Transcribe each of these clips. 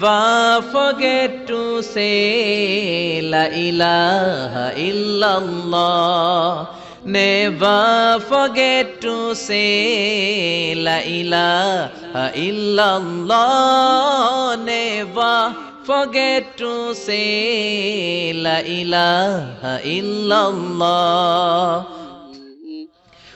Never forget to say La ilaha illallah. Never forget to say La ilaha illallah. Never forget to say La ilaha illallah.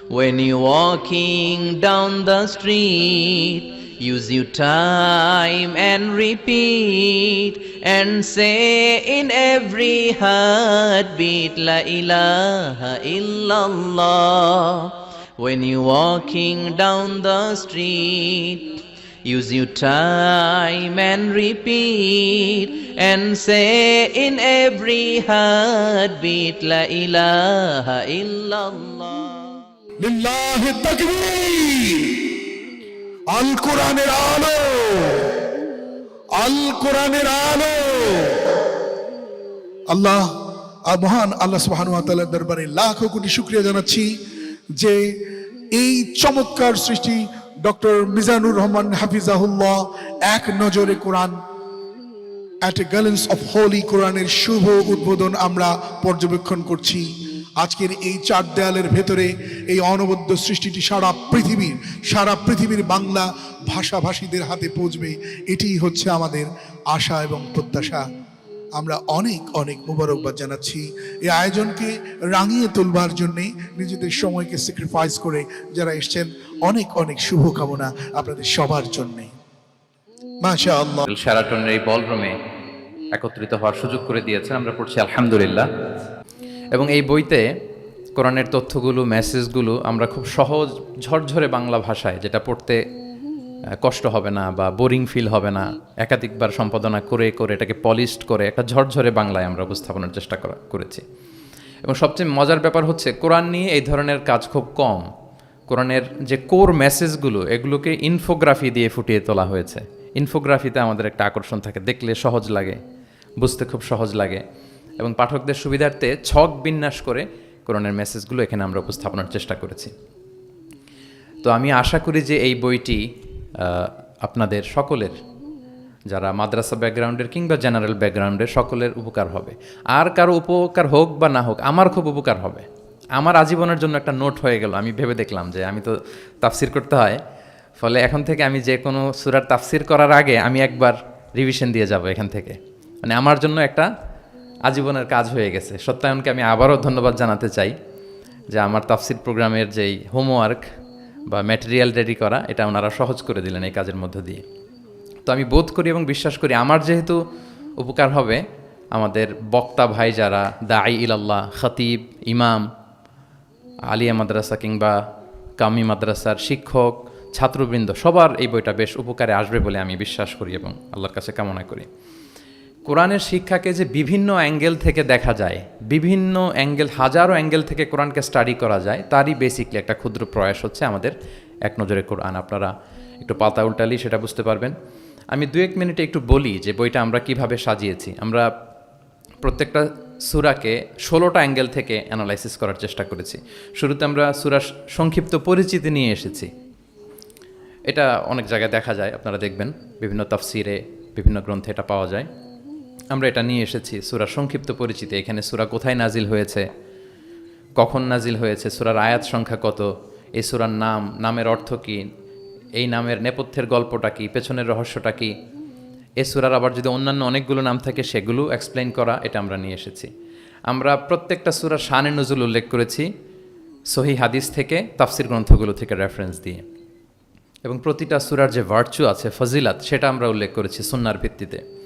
When you're walking down the street, Use your time and repeat and say in every heartbeat La ilaha illallah when you walking down the street. Use your time and repeat and say in every heartbeat La ilaha illallah. لله التكبير আল কোরআনের আলো। আল কোরআনের আলো। আল্লাহ মহান আল্লাহ তাআলার দরবারে লাখো কোটি শুকরিয়া জানাচ্ছি যে এই চমৎকার সৃষ্টি ডক্টর মিজানুর রহমান হাফিজাহুল্লাহ এক নজরে Quran at a glance of holy কোরআনের শুভ উদ্বোধন আমরা পর্যবেক্ষণ করছি। আজকের এই চার দেয়ালের ভেতরে এই অনবদ্য সৃষ্টিটি সারা পৃথিবীর সারা পৃথিবীর বাংলা ভাষাভাষীদের হাতে পৌঁছবে। এটিই হচ্ছে আমাদের আশা এবং প্রত্যাশা। আমরা অনেক অনেক মুবারকবাদ জানাচ্ছি এই আয়োজনকে রাঙিয়ে তুলবার জন্যে, নিজেদের সময়কে স্যাক্রিফাইস করে যারা এসছেন, অনেক অনেক শুভকামনা আপনাদের সবার জন্যে। শ্যারাটনের এই বলরুমে একত্রিত হওয়ার সুযোগ করে দিয়েছেন, আমরা পড়ছি আলহামদুলিল্লাহ। এবং এই বইতে কোরআনের তথ্যগুলো মেসেজগুলো আমরা খুব সহজ, ঝরঝরে বাংলা ভাষায়, যেটা পড়তে কষ্ট হবে না বা বোরিং ফিল হবে না, একাধিকবার সম্পাদনা করে করে এটাকে পলিশড করে একটা ঝরঝরে বাংলায় আমরা উপস্থাপনের চেষ্টা করা, করেছি। এবং সবচেয়ে মজার ব্যাপার হচ্ছে, কোরআন নিয়ে এই ধরনের কাজ খুব কম। কোরআনের যে কোর মেসেজগুলো এগুলোকে ইনফোগ্রাফি দিয়ে ফুটিয়ে তোলা হয়েছে। ইনফোগ্রাফিতে আমাদের একটা আকর্ষণ থাকে, দেখলে সহজ লাগে, বুঝতে খুব সহজ লাগে। এবং পাঠকদের সুবিধার্থে ছক বিন্যাস করে কোরআনের মেসেজগুলো এখানে আমরা উপস্থাপনার চেষ্টা করেছি। তো আমি আশা করি যে এই বইটি আপনাদের সকলের, যারা মাদ্রাসা ব্যাকগ্রাউন্ডের কিংবা জেনারেল ব্যাকগ্রাউন্ডের সকলের উপকার হবে। আর কারও উপকার হোক বা না হোক, আমার খুব উপকার হবে। আমার আজীবনের জন্য একটা নোট হয়ে গেল, আমি ভেবে দেখলাম যে আমি তো তাফসির করতে হয়। ফলে এখন থেকে আমি যে কোনো সুরার তাফসির করার আগে আমি একবার রিভিশন দিয়ে যাব এখান থেকে। মানে আমার জন্য একটা আজীবনের কাজ হয়ে গেছে। সত্যায়নকে আমি আবারও ধন্যবাদ জানাতে চাই যে আমার তাফসির প্রোগ্রামের যেই হোমওয়ার্ক বা ম্যাটেরিয়াল রেডি করা, এটা ওনারা সহজ করে দিলেন এই কাজের মধ্য দিয়ে। তো আমি বোধ করি এবং বিশ্বাস করি আমার যেহেতু উপকার হবে, আমাদের বক্তা ভাই যারা দাই ইলাল্লাহ, খতিব, ইমাম, আলিয়া মাদ্রাসা কিংবা কামি মাদ্রাসার শিক্ষক, ছাত্রবৃন্দ, সবার এই বইটা বেশ উপকারে আসবে বলে আমি বিশ্বাস করি এবং আল্লাহর কাছে কামনা করি। কোরআনের শিক্ষাকে যে বিভিন্ন অ্যাঙ্গেল থেকে দেখা যায়, বিভিন্ন অ্যাঙ্গেল, হাজারো অ্যাঙ্গেল থেকে কোরআনকে স্টাডি করা যায়, তারই বেসিকলি একটা ক্ষুদ্র প্রয়াস হচ্ছে আমাদের এক নজরে কোরআন। আপনারা একটু পাতা উল্টালি সেটা বুঝতে পারবেন। আমি দু এক মিনিটে একটু বলি যে বইটা আমরা কীভাবে সাজিয়েছি। আমরা প্রত্যেকটা সুরাকে ষোলোটা অ্যাঙ্গেল থেকে অ্যানালাইসিস করার চেষ্টা করেছি। শুরুতে আমরা সুরা সংক্ষিপ্ত পরিচিতি নিয়ে এসেছি। এটা অনেক জায়গায় দেখা যায়, আপনারা দেখবেন। বিভিন্ন তাফসিরে বিভিন্ন গ্রন্থে এটা পাওয়া যায়। আমরা এটা নিয়ে এসেছি। সুরা সংক্ষিপ্ত পরিচিতি, এখানে সুরা কোথায় নাজিল হয়েছে, কখন নাজিল হয়েছে, সুরার আয়াত সংখ্যা কত, এই সুরার নাম, নামের অর্থ কী, এই নামের নেপথ্যের গল্পটা কী, পেছনের রহস্যটা কী, এ সুরার আবার যদি অন্যান্য অনেকগুলো নাম থাকে, সেগুলো এক্সপ্লেন করা, এটা আমরা নিয়ে এসেছি। আমরা প্রত্যেকটা সুরার শানে নজুল উল্লেখ করেছি সহি হাদিস থেকে, তাফসির গ্রন্থগুলো থেকে রেফারেন্স দিয়ে। এবং প্রতিটা সুরার যে ভার্চু আছে, ফজিলাত, সেটা আমরা উল্লেখ করেছি সুন্নার ভিত্তিতে।